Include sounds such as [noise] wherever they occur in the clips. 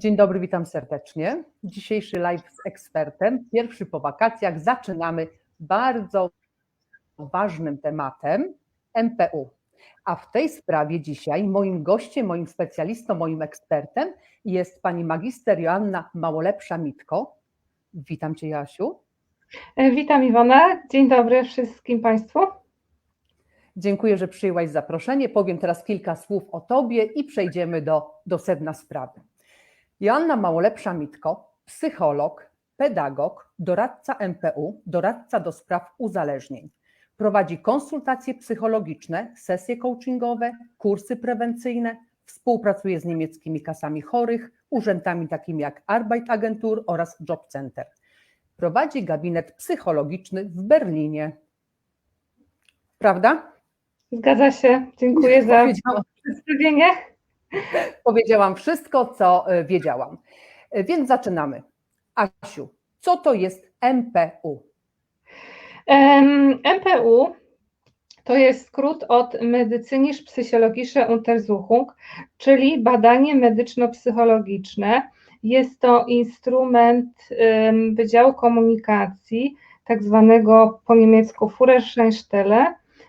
Dzień dobry, witam serdecznie. Dzisiejszy live z ekspertem, pierwszy po wakacjach. Zaczynamy bardzo ważnym tematem MPU. A w tej sprawie dzisiaj moim gościem, moim specjalistą, moim ekspertem jest pani magister Joanna Małolepsza-Mitko. Witam cię, Jasiu. E, Witam Iwona, dzień dobry wszystkim Państwu. Dziękuję, że przyjęłaś zaproszenie. Powiem teraz kilka słów o tobie i przejdziemy do, do sedna sprawy. Joanna Małolepsza-Mitko, psycholog, pedagog, doradca MPU, doradca do spraw uzależnień. Prowadzi konsultacje psychologiczne, sesje coachingowe, kursy prewencyjne, współpracuje z niemieckimi kasami chorych, urzędami takimi jak Arbeitsagentur oraz Job Center. Prowadzi gabinet psychologiczny w Berlinie. Prawda? Zgadza się, dziękuję za przedstawienie. [laughs] powiedziałam wszystko, co y, wiedziałam. Y, Więc zaczynamy. Asiu, co to jest MPU? Em, MPU to jest skrót od Medycynisch Psychologische Untersuchung, czyli badanie medyczno-psychologiczne. Jest to instrument em, Wydziału Komunikacji, tak zwanego po niemiecku Führerscheinstelle,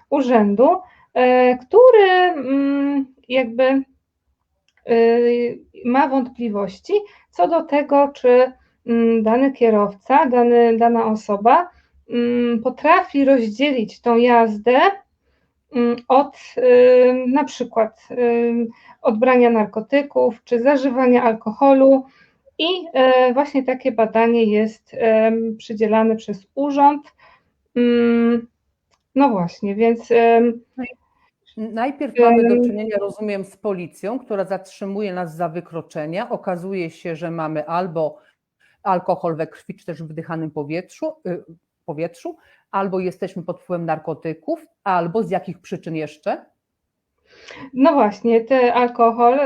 urzędu, e, który mm, jakby e, ma wątpliwości co do tego, czy mm, dany kierowca, dany, dana osoba mm, potrafi rozdzielić tą jazdę mm, od y, na przykład y, odbrania narkotyków czy zażywania alkoholu. I właśnie takie badanie jest przydzielane przez urząd. No właśnie, więc em, Najpierw mamy do czynienia, rozumiem, z policją, która zatrzymuje nas za wykroczenia. Okazuje się, że mamy albo alkohol we krwi, czy też w wydychanym powietrzu, y, powietrzu, albo jesteśmy pod wpływem narkotyków, albo z jakich przyczyn jeszcze? No właśnie, ten alkohol,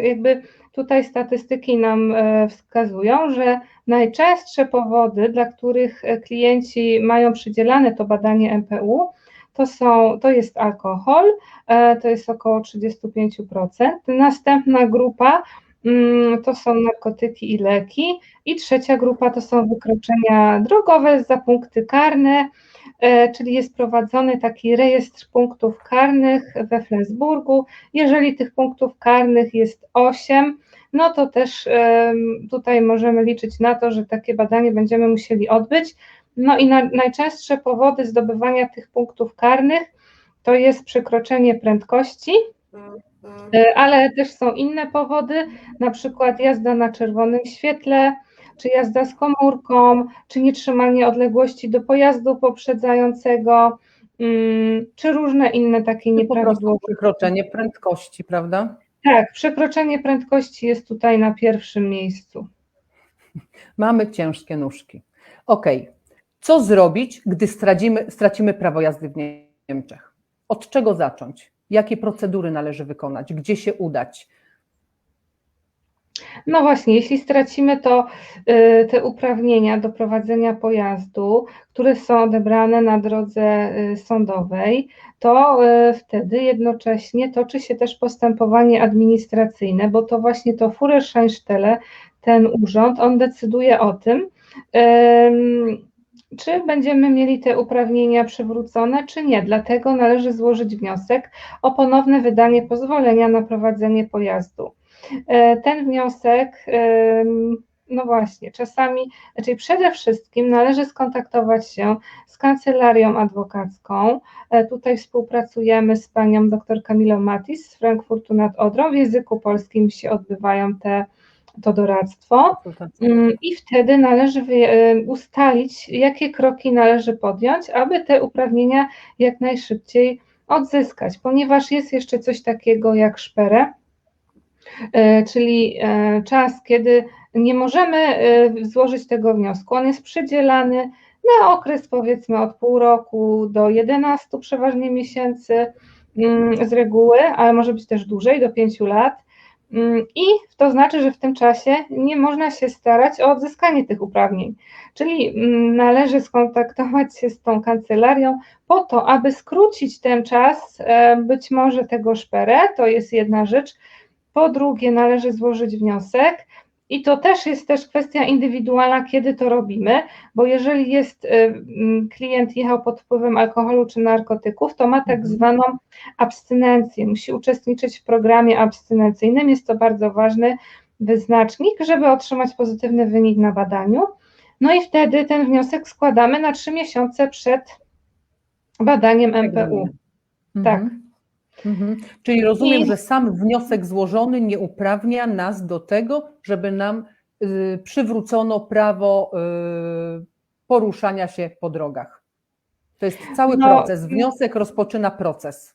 jakby tutaj statystyki nam e, wskazują, że najczęstsze powody, dla których e, klienci mają przydzielane to badanie MPU, to, są, to jest alkohol, e, to jest około 35%. Następna grupa mm, to są narkotyki i leki, i trzecia grupa to są wykroczenia drogowe za punkty karne, e, czyli jest prowadzony taki rejestr punktów karnych we Flensburgu. Jeżeli tych punktów karnych jest 8, no to też tutaj możemy liczyć na to, że takie badanie będziemy musieli odbyć. No i na, najczęstsze powody zdobywania tych punktów karnych to jest przekroczenie prędkości, e, ale też są inne powody, na przykład jazda na czerwonym świetle, czy jazda z komórką, czy nietrzymanie odległości do pojazdu poprzedzającego, mm, czy różne inne takie nieprawidłowości. przekroczenie prędkości, prawda? Tak, przekroczenie prędkości jest tutaj na pierwszym miejscu. [laughs] Mamy ciężkie nóżki. Ok, co zrobić, gdy stracimy, stracimy prawo jazdy w Niemczech? Od czego zacząć? Jakie procedury należy wykonać? Gdzie się udać? No właśnie, jeśli stracimy to y, te uprawnienia do prowadzenia pojazdu, które są odebrane na drodze y, sądowej, to y, wtedy jednocześnie toczy się też postępowanie administracyjne, bo to właśnie to Führerscheinstelle, ten urząd, on decyduje o tym, ym, czy będziemy mieli te uprawnienia przywrócone, czy nie. Dlatego należy złożyć wniosek o ponowne wydanie pozwolenia na prowadzenie pojazdu. E, Ten wniosek, no właśnie, czasami, czyli przede wszystkim należy skontaktować się z kancelarią adwokacką. E, Tutaj współpracujemy z panią dr Kamilą Matis z Frankfurtu nad Odrą. W języku polskim się odbywają te, to doradztwo. Mm, I wtedy należy e, ustalić, jakie kroki należy podjąć, aby te uprawnienia jak najszybciej odzyskać, ponieważ jest jeszcze coś takiego jak szperę, e, czyli e, czas, kiedy nie możemy złożyć tego wniosku. On jest przydzielany na okres powiedzmy od pół roku do 11 przeważnie miesięcy mm, z reguły, ale może być też dłużej, do 5 lat. Mm, I to znaczy, że w tym czasie nie można się starać o odzyskanie tych uprawnień. Czyli mm, należy skontaktować się z tą kancelarią po to, aby skrócić ten czas, e, być może tego szperę, to jest jedna rzecz. Po drugie, należy złożyć wniosek I to też jest też kwestia indywidualna, kiedy to robimy, bo jeżeli jest y, mm, klient jechał pod wpływem alkoholu czy narkotyków, to ma tak Mhm. zwaną abstynencję, musi uczestniczyć w programie abstynencyjnym. Jest to bardzo ważny wyznacznik, żeby otrzymać pozytywny wynik na badaniu. No i wtedy ten wniosek składamy na trzy miesiące przed badaniem MPU. Egzaminem. Tak. Mhm. Czyli rozumiem, I- że sam wniosek złożony nie uprawnia nas do tego, żeby nam y, przywrócono prawo y, poruszania się po drogach. To jest cały No, proces. Wniosek rozpoczyna proces.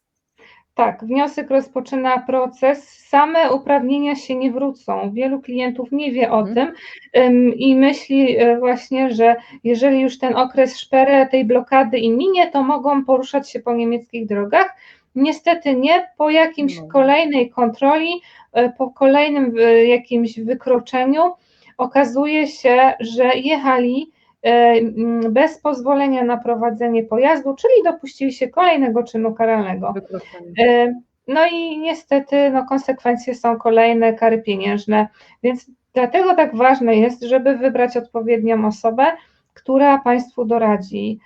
Tak, wniosek rozpoczyna proces. Same uprawnienia się nie wrócą. Wielu klientów nie wie o Mhm. tym ym, i myśli e, właśnie, że jeżeli już ten okres szperę tej blokady im minie, to mogą poruszać się po niemieckich drogach. Niestety nie. Po jakimś No. kolejnej kontroli, e, po kolejnym e, jakimś wykroczeniu okazuje się, że jechali e, bez pozwolenia na prowadzenie pojazdu, czyli dopuścili się kolejnego czynu karalnego. Wykroczenie. No i niestety no, konsekwencje są kolejne kary pieniężne, więc dlatego tak ważne jest, żeby wybrać odpowiednią osobę, która Państwu doradzi.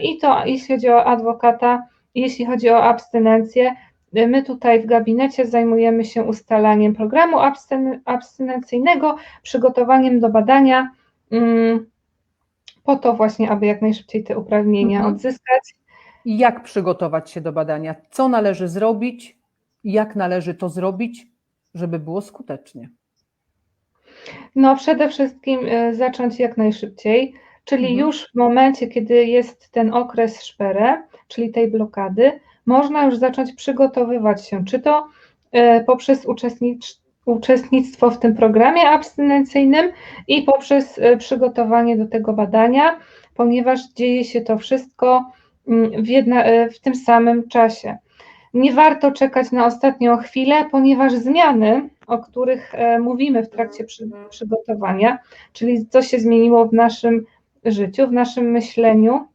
I to jeśli chodzi o adwokata, jeśli chodzi o abstynencję, my tutaj w gabinecie zajmujemy się ustalaniem programu abstyn- abstynencyjnego, przygotowaniem do badania, mm, po to właśnie, aby jak najszybciej te uprawnienia Mhm. odzyskać. Jak przygotować się do badania? Co należy zrobić? Jak należy to zrobić, żeby było skutecznie? No, przede wszystkim y, zacząć jak najszybciej, czyli Mhm. już w momencie, kiedy jest ten okres szperę, czyli tej blokady, można już zacząć przygotowywać się, czy to y, poprzez uczestnictwo w tym programie abstynencyjnym i poprzez y, przygotowanie do tego badania, ponieważ dzieje się to wszystko mm, w, jedna, y, w tym samym czasie. Nie warto czekać na ostatnią chwilę, ponieważ zmiany, o których e, mówimy w trakcie przy, przygotowania, czyli co się zmieniło w naszym życiu, w naszym myśleniu,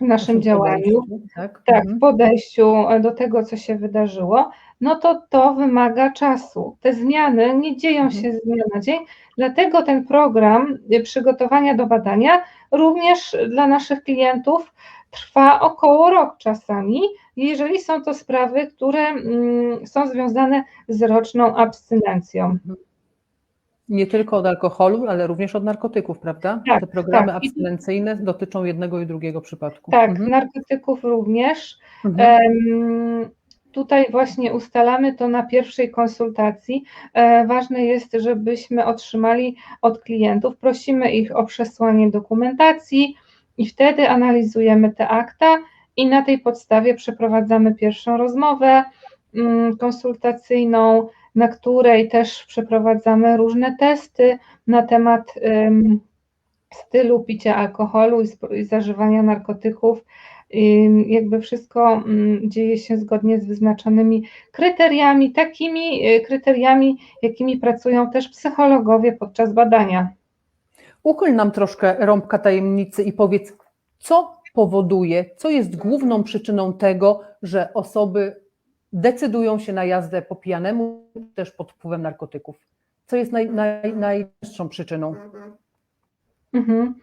w naszym działaniu, podejściu, Tak, tak, Mhm. w podejściu e, do tego, co się wydarzyło, no to to wymaga czasu. Te zmiany nie dzieją Mhm. się z dnia na dzień, dlatego ten program y, przygotowania do badania również dla naszych klientów trwa około rok czasami, jeżeli są to sprawy, które mm, są związane z roczną abstynencją. Nie tylko od alkoholu, ale również od narkotyków, prawda? Tak, Te programy tak. Abstynencyjne dotyczą jednego i drugiego przypadku. Tak, Mhm. narkotyków również. Mhm. Em, Tutaj właśnie ustalamy to na pierwszej konsultacji. E, Ważne jest, żebyśmy otrzymali od klientów, prosimy ich o przesłanie dokumentacji i wtedy analizujemy te akta i na tej podstawie przeprowadzamy pierwszą rozmowę mm, konsultacyjną, na której też przeprowadzamy różne testy na temat em, stylu picia alkoholu i, zażywania narkotyków. Jakby wszystko mm, dzieje się zgodnie z wyznaczonymi kryteriami, takimi y, kryteriami, jakimi pracują też psychologowie podczas badania. Uchyl nam troszkę rąbka tajemnicy i powiedz, co powoduje, co jest główną przyczyną tego, że osoby decydują się na jazdę po pijanemu, też pod wpływem narkotyków. Co jest naj, naj, przyczyną? Mhm.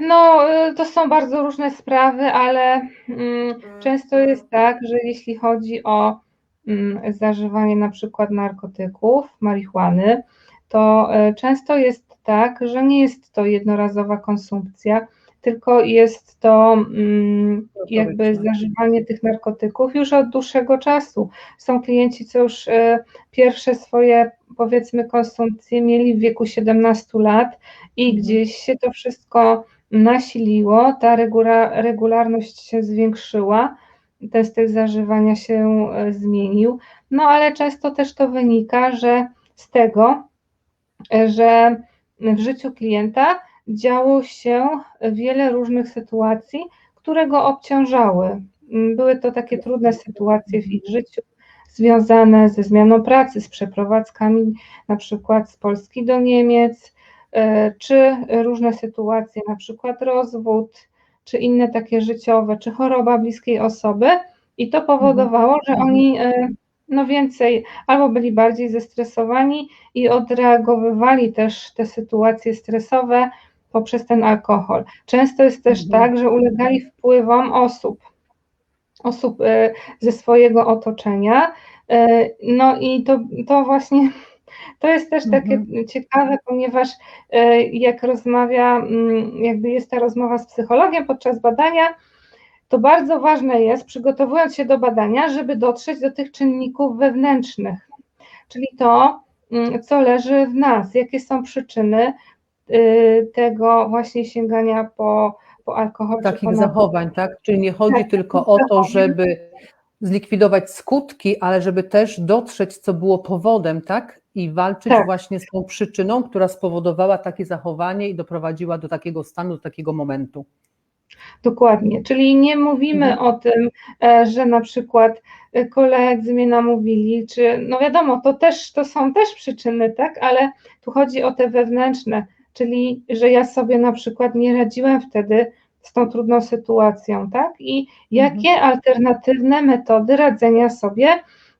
No, y, to są bardzo różne sprawy, ale mm, często jest tak, że jeśli chodzi o mm, zażywanie na przykład narkotyków, marihuany, to y, często jest tak, że nie jest to jednorazowa konsumpcja, tylko jest to mm, jakby zażywanie tych narkotyków już od dłuższego czasu. Są klienci, co już y, pierwsze swoje, powiedzmy, konsumpcje mieli w wieku 17 lat i Mhm. gdzieś się to wszystko nasiliło, ta regula, regularność się zwiększyła, ten styl zażywania się e, zmienił, no ale często też to wynika, że z tego, e, że w życiu klienta działo się wiele różnych sytuacji, które go obciążały. Mm, Były to takie trudne sytuacje w ich życiu, związane ze zmianą pracy, z przeprowadzkami na przykład z Polski do Niemiec, e, czy różne sytuacje, na przykład rozwód, czy inne takie życiowe, czy choroba bliskiej osoby, i to powodowało, że Mhm. oni e, no więcej, albo byli bardziej zestresowani i odreagowywali też te sytuacje stresowe poprzez ten alkohol. Często jest też Mhm. tak, że ulegali wpływom osób, osób e, ze swojego otoczenia. E, No i to, to właśnie [laughs] to jest też takie Mhm. ciekawe, ponieważ e, jak rozmawia, mm, jakby jest ta rozmowa z psychologiem podczas badania, to bardzo ważne jest, przygotowując się do badania, żeby dotrzeć do tych czynników wewnętrznych, czyli to, mm, co leży w nas, jakie są przyczyny tego właśnie sięgania po, po alkohol. po Takich narkotyki. zachowań, tak? Czyli nie chodzi Tak, tylko takich o to, żeby zlikwidować skutki, ale żeby też dotrzeć, co było powodem, tak? I walczyć Tak. właśnie z tą przyczyną, która spowodowała takie zachowanie i doprowadziła do takiego stanu, do takiego momentu. Dokładnie, czyli nie mówimy Mhm. o tym, e, że na przykład e, koledzy mnie namówili, czy no wiadomo, to też to są też przyczyny, tak, ale tu chodzi o te wewnętrzne, czyli że ja sobie na przykład nie radziłem wtedy z tą trudną sytuacją, tak? I jakie alternatywne metody radzenia sobie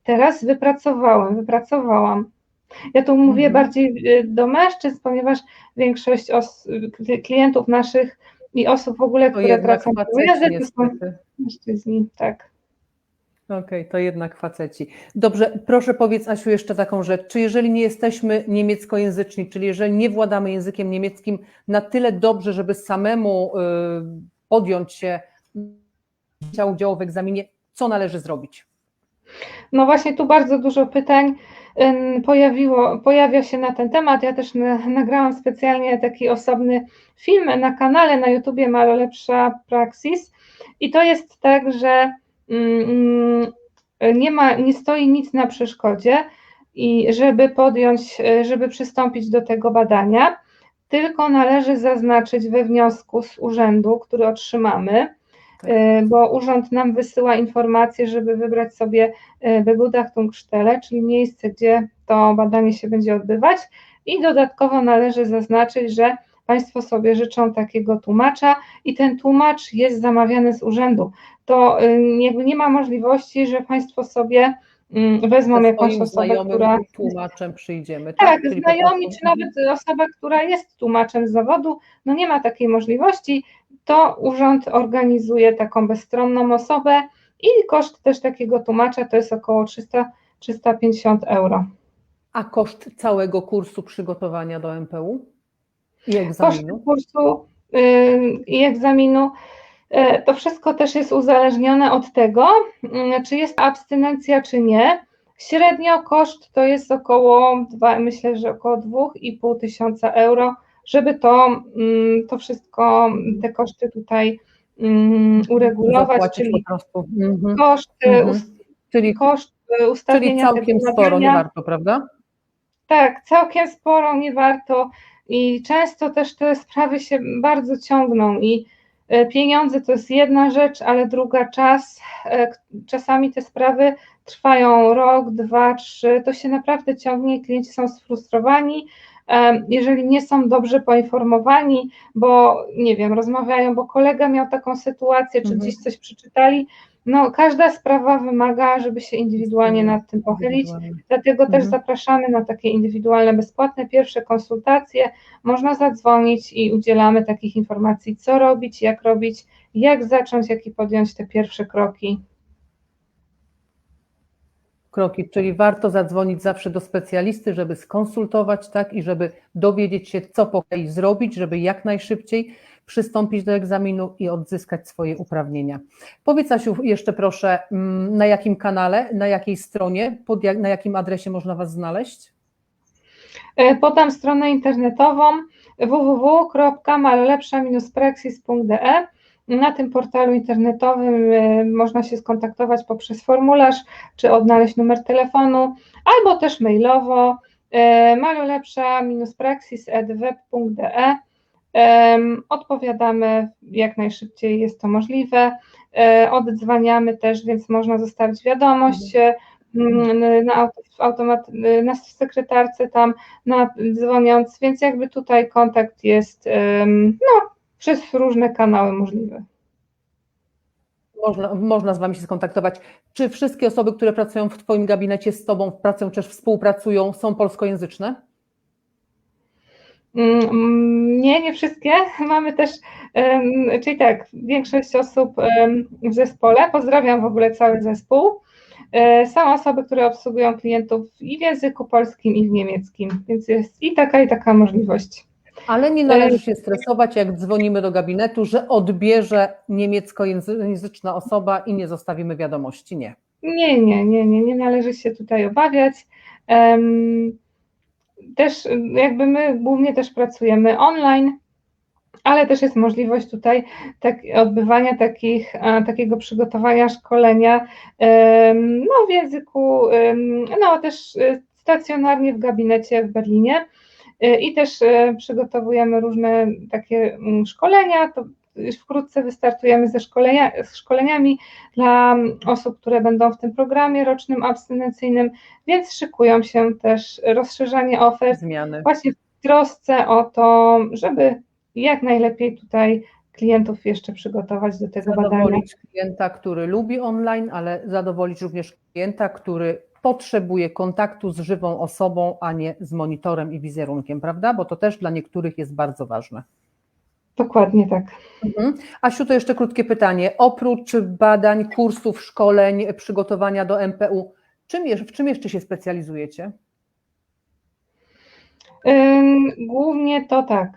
teraz wypracowałem, wypracowałam. Ja tu mówię Mhm. bardziej y, do mężczyzn, ponieważ większość os- kli- klientów naszych i osób w ogóle, To które tracą pojazdy, to są mężczyźni, tak. Okej, to jednak faceci. Dobrze, proszę powiedz Asiu jeszcze taką rzecz. Czy jeżeli nie jesteśmy niemieckojęzyczni, czyli jeżeli nie władamy językiem niemieckim na tyle dobrze, żeby samemu y, podjąć się udziału w egzaminie, co należy zrobić? No właśnie tu bardzo dużo pytań pojawiło, pojawia się na ten temat. Ja też na, nagrałam specjalnie taki osobny film na kanale na YouTubie Malo Lepsza Praxis i to jest tak, że nie ma, nie stoi nic na przeszkodzie i żeby podjąć, e, żeby przystąpić do tego badania, tylko należy zaznaczyć we wniosku z urzędu, który otrzymamy, Tak. e, bo urząd nam wysyła informację, żeby wybrać sobie e, Begutachtungsstelle, czyli miejsce, gdzie to badanie się będzie odbywać i dodatkowo należy zaznaczyć, że Państwo sobie życzą takiego tłumacza i ten tłumacz jest zamawiany z urzędu. To jakby nie ma możliwości, że Państwo sobie wezmą jakąś osobę, która tłumaczem przyjdziemy. tak, po znajomi, prostu- czy nawet osoba, która jest tłumaczem z zawodu, no nie ma takiej możliwości, to urząd organizuje taką bezstronną osobę i koszt też takiego tłumacza to jest około 300-350 euro. A koszt całego kursu przygotowania do MPU i egzaminu? kursu yy, i egzaminu, yy, to wszystko też jest uzależnione od tego, yy, czy jest abstynencja, czy nie. Średnio koszt to jest około, dwa, myślę, że około 2,5 tysiąca euro, żeby to, mm, to wszystko, te koszty tutaj mm, uregulować, Zapłacić czyli po prostu. Mhm. koszt, yy, Mhm. Czyli, koszt czyli ustawienia całkiem tego sporo, nie warto, prawda? Tak, całkiem sporo, nie warto i często też te sprawy się bardzo ciągną i e, pieniądze to jest jedna rzecz, ale druga czas. E, Czasami te sprawy trwają rok, dwa, trzy, to się naprawdę ciągnie, klienci są sfrustrowani, jeżeli nie są dobrze poinformowani, bo nie wiem, rozmawiają, bo kolega miał taką sytuację, czy Mhm. gdzieś coś przeczytali. No, każda sprawa wymaga, żeby się indywidualnie nad tym pochylić. Dlatego też Mhm. zapraszamy na takie indywidualne, bezpłatne pierwsze konsultacje. Można zadzwonić i udzielamy takich informacji, co robić, jak robić, jak zacząć, jak i podjąć te pierwsze kroki. Kroki, czyli warto zadzwonić zawsze do specjalisty, żeby skonsultować, tak, i żeby dowiedzieć się, co po kolei zrobić, żeby jak najszybciej przystąpić do egzaminu i odzyskać swoje uprawnienia. Powiedz Asiu jeszcze proszę, mm, na jakim kanale, na jakiej stronie, pod jak, na jakim adresie można Was znaleźć? E, Podam stronę internetową www.malolepsza-praxis.de. Na tym portalu internetowym e, można się skontaktować poprzez formularz, czy odnaleźć numer telefonu, albo też mailowo e, malolepsza-praxis.web.de. Odpowiadamy jak najszybciej jest to możliwe. E, Oddzwaniamy też, więc można zostawić wiadomość na, automat, na sekretarce tam na, dzwoniąc, więc jakby tutaj kontakt jest no, przez różne kanały możliwy. Można, można z Wami się skontaktować. Czy wszystkie osoby, które pracują w Twoim gabinecie z Tobą, pracują też współpracują, są polskojęzyczne? Mm, Nie, nie wszystkie. [laughs] Mamy też, czyli tak, większość osób w zespole, pozdrawiam w ogóle cały zespół. E, Są osoby, które obsługują klientów i w języku polskim, i w niemieckim, więc jest i taka, i taka możliwość. Ale nie należy się stresować, jak dzwonimy do gabinetu, że odbierze niemieckojęzyczna osoba i nie zostawimy wiadomości. Nie. Nie, nie, nie, nie, nie należy się tutaj obawiać. Też jakby my głównie też pracujemy online, ale też jest możliwość tutaj tak, odbywania takich, takiego przygotowania szkolenia no, w języku, no też y, stacjonarnie w gabinecie w Berlinie i też y, przygotowujemy różne takie mm, szkolenia. To już wkrótce wystartujemy ze szkolenia, z szkoleniami dla mm, osób, które będą w tym programie rocznym abstynencyjnym, więc szykują się też rozszerzanie ofert Zmiany. właśnie w trosce o to, żeby jak najlepiej tutaj klientów jeszcze przygotować do tego badania. Zadowolić klienta, który lubi online, ale zadowolić również klienta, który potrzebuje kontaktu z żywą osobą, a nie z monitorem i wizerunkiem, prawda? Bo to też dla niektórych jest bardzo ważne. Dokładnie tak. Mhm. Asiu, to jeszcze krótkie pytanie. Oprócz badań, kursów, szkoleń, przygotowania do MPU, czym, w czym jeszcze się specjalizujecie? Głównie to tak,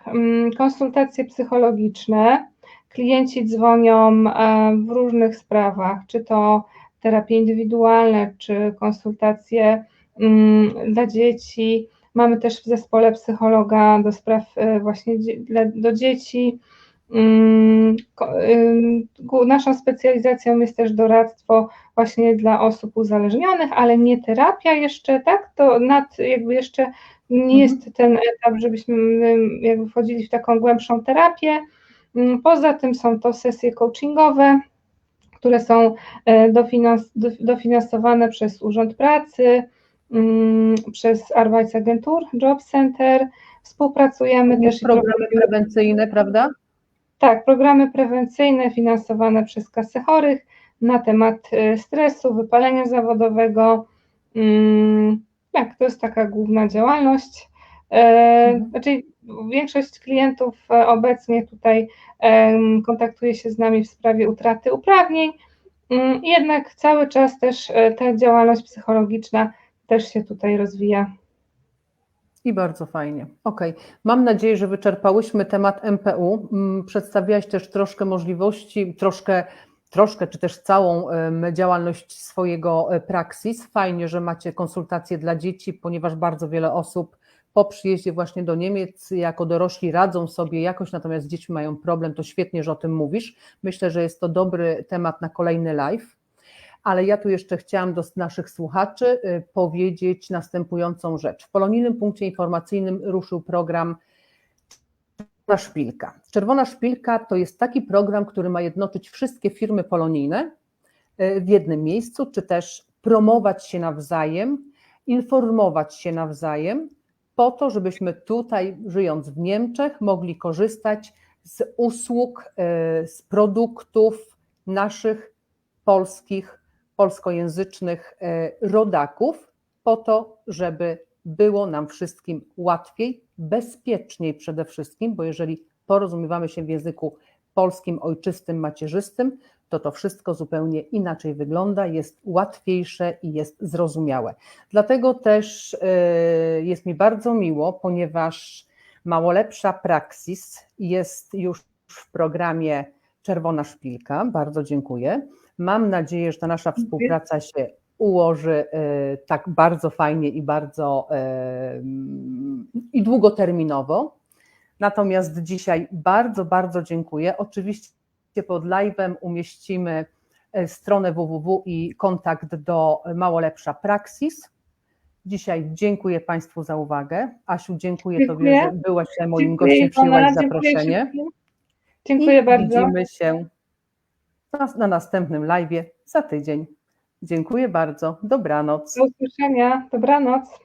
konsultacje psychologiczne. Klienci dzwonią e, w różnych sprawach, czy to terapie indywidualne, czy konsultacje ym, dla dzieci. Mamy też w zespole psychologa do spraw e, właśnie do dzieci. Ym, gó- Naszą specjalizacją jest też doradztwo właśnie dla osób uzależnionych, ale nie terapia jeszcze, tak? To nad jakby jeszcze nie jest ten etap, żebyśmy ym, jakby wchodzili w taką głębszą terapię. Poza tym są to sesje coachingowe, które są e, dofinans, do- dofinansowane przez Urząd Pracy, ym, przez Arbeitsagentur, Job Center. Współpracujemy też i Programy prewencyjne, prawda? tak, programy prewencyjne finansowane przez kasę chorych na temat e, stresu, wypalenia zawodowego. Mm, Tak, to jest taka główna działalność. E, Mhm. Znaczy, większość klientów e, obecnie tutaj kontaktuje się z nami w sprawie utraty uprawnień, mm, jednak cały czas też e, ta działalność psychologiczna też się tutaj rozwija. I bardzo fajnie. Okej. Mam nadzieję, że wyczerpałyśmy temat MPU. Mm, Przedstawiałaś też troszkę możliwości, troszkę, troszkę czy też całą działalność swojego e, Praxis. Fajnie, że macie konsultacje dla dzieci, ponieważ bardzo wiele osób po przyjeździe właśnie do Niemiec jako dorośli radzą sobie jakoś, natomiast dzieci mają problem. To świetnie, że o tym mówisz. Myślę, że jest to dobry temat na kolejny live. Ale ja tu jeszcze chciałam do naszych słuchaczy y, powiedzieć następującą rzecz. W Polonijnym Punkcie Informacyjnym ruszył program Czerwona Szpilka. Czerwona Szpilka to jest taki program, który ma jednoczyć wszystkie firmy polonijne y, w jednym miejscu, czy też promować się nawzajem, informować się nawzajem, po to, żebyśmy tutaj, żyjąc w Niemczech, mogli korzystać z usług, y, z produktów naszych polskich, polskojęzycznych e, rodaków, po to, żeby było nam wszystkim łatwiej, bezpieczniej przede wszystkim, bo jeżeli porozumiewamy się w języku polskim, ojczystym, macierzystym, to to wszystko zupełnie inaczej wygląda, jest łatwiejsze i jest zrozumiałe. Dlatego też e, jest mi bardzo miło, ponieważ mało lepsza Praxis jest już w programie Czerwona Szpilka. Bardzo dziękuję. Mam nadzieję, że ta nasza współpraca się ułoży e, tak bardzo fajnie i bardzo mm, i długoterminowo. Natomiast dzisiaj bardzo, bardzo dziękuję. Oczywiście pod live'em umieścimy e, stronę www i kontakt do Mało Lepsza Praxis. Dzisiaj dziękuję Państwu za uwagę. Asiu, dziękuję, Dziękuję. Tobie, że byłaś moim Dziękuję, gościem, przyjęłaś dziękuję zaproszenie. Dziękuję I bardzo. Widzimy się na, na następnym live za tydzień. Dziękuję bardzo. Dobranoc. Do usłyszenia. Dobranoc.